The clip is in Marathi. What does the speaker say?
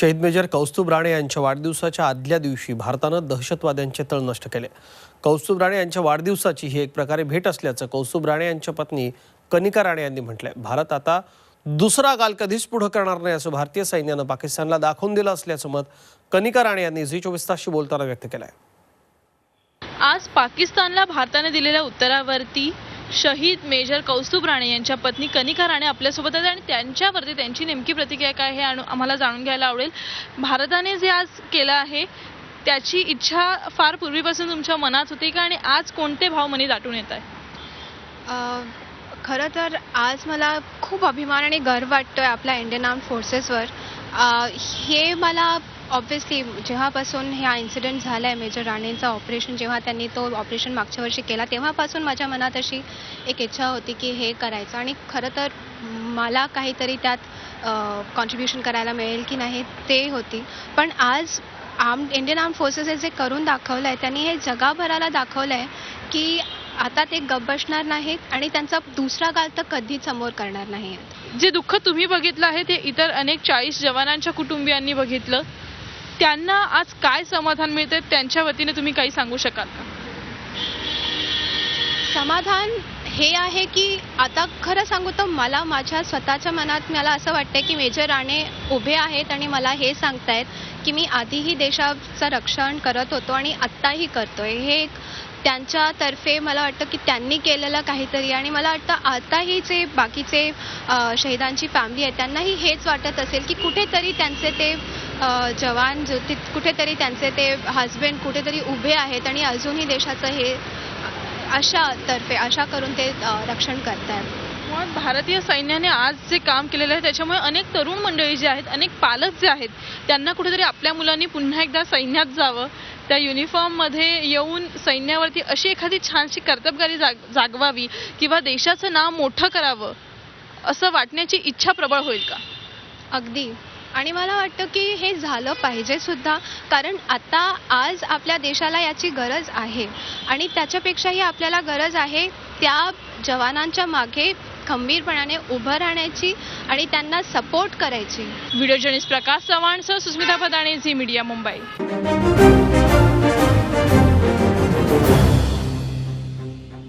शहीद मेजर कौस्तुभ राणे यांच्या वाढदिवसाच्या आदल्या दिवशी भारतानं दहशतवाद्यांचे तळ नष्ट केले. कौस्तुभ राणे यांच्या वाढदिवसाची ही एक प्रकारे भेट असल्याचं कौस्तुभ राणे यांच्या पत्नी कनिका राणे यांनी म्हटलंय. भारत आता दुसरा काल कधीच पुढं करणार नाही असं भारतीय सैन्यानं पाकिस्तानला दाखवून दिलं असल्याचं मत कनिका राणे यांनी झी चोवीस तासशी बोलताना व्यक्त केलंय. आज पाकिस्तानला भारताने दिलेल्या उत्तरावरती शहीद मेजर कौस्तुभ राणे यांच्या पत्नी कनिका राणे आपल्यासोबत आहेत आणि त्यांच्यावरती त्यांची नेमकी प्रतिक्रिया काय हे आणि आम्हाला जाणून घ्यायला आवडेल. भारताने जे आज केलं आहे त्याची इच्छा फार पूर्वीपासून तुमच्या मनात होती का? आणि आज कोणते भाव मनी दाटून येत आहे? खरं तर आज मला खूप अभिमान आणि गर्व वाटतो आहे आपल्या इंडियन आर्म फोर्सेसवर. हे मला ऑब्व्हियसली जेव्हापासून हा इन्सिडेंट झाला आहे मेजर राणेंचा ऑपरेशन जेव्हा त्यांनी तो ऑपरेशन मागच्या वर्षी केला तेव्हापासून माझ्या मनात अशी एक इच्छा होती की हे करायचं. आणि खरं तर मला काहीतरी त्यात कॉन्ट्रीब्युशन करायला मिळेल की नाही ते होती. पण आज आर्म इंडियन आर्म फोर्सेस जे करून दाखवलं आहे त्यांनी हे जगाभराला दाखवलं आहे की आता ते गप बसणार नाहीत आणि त्यांचा दुसरा काल तर कधीच समोर करणार नाही आहेत जे दुःख तुम्ही बघितलं आहे ते इतर अनेक चाळीस जवानांच्या कुटुंबियांनी बघितलं. त्यांना आज काय समाधान मिळते त्यांच्या वतीने तुम्ही काही सांगू शकाल का? समाधान हे आहे की आता खरं सांगू तर मला माझ्या स्वतःच्या मनात मला असं वाटतं की मेजर राणे उभे आहेत आणि मला हे सांगतायत की मी आधीही देशाचं रक्षण करत होतो आणि आत्ताही करतोय. हे एक त्यांच्यातर्फे मला वाटतं की त्यांनी केलेलं काहीतरी आणि मला वाटतं आताही जे बाकीचे शहीदांची फॅमिली आहे त्यांनाही हेच वाटत असेल की कुठेतरी त्यांचे ते जवान कुठेतरी त्यांचे ते हजबंड कुठेतरी उभे आहेत आणि अजूनही देशाचं हे अशा तर्फे आशा करून ते रक्षण करतायत. मुळात भारतीय सैन्याने आज जे काम केलेलं आहे त्याच्यामुळे अनेक तरुण मंडळी जे आहेत अनेक पालक जे आहेत त्यांना कुठेतरी आपल्या मुलांनी पुन्हा एकदा सैन्यात जावं. त्या युनिफॉर्ममध्ये येऊन सैन्यावरती अशी एखादी छानशी कर्तबगारी जाग जागवावी किंवा देशाचं नाव मोठं करावं असं वाटण्याची इच्छा प्रबळ होईल का? अगदी. आणि मला वाटतं की हे झालं पाहिजे सुद्धा कारण आता आज आपल्या देशाला याची गरज आहे. आणि त्याच्यापेक्षाही आपल्याला गरज आहे त्या जवानांच्या मागे खंबीरपणाने उभं राहण्याची आणि त्यांना सपोर्ट करायची. व्हिडिओ जर्नलिस्ट प्रकाश चव्हाणसह सुस्मिता भदाणे झी मीडिया मुंबई.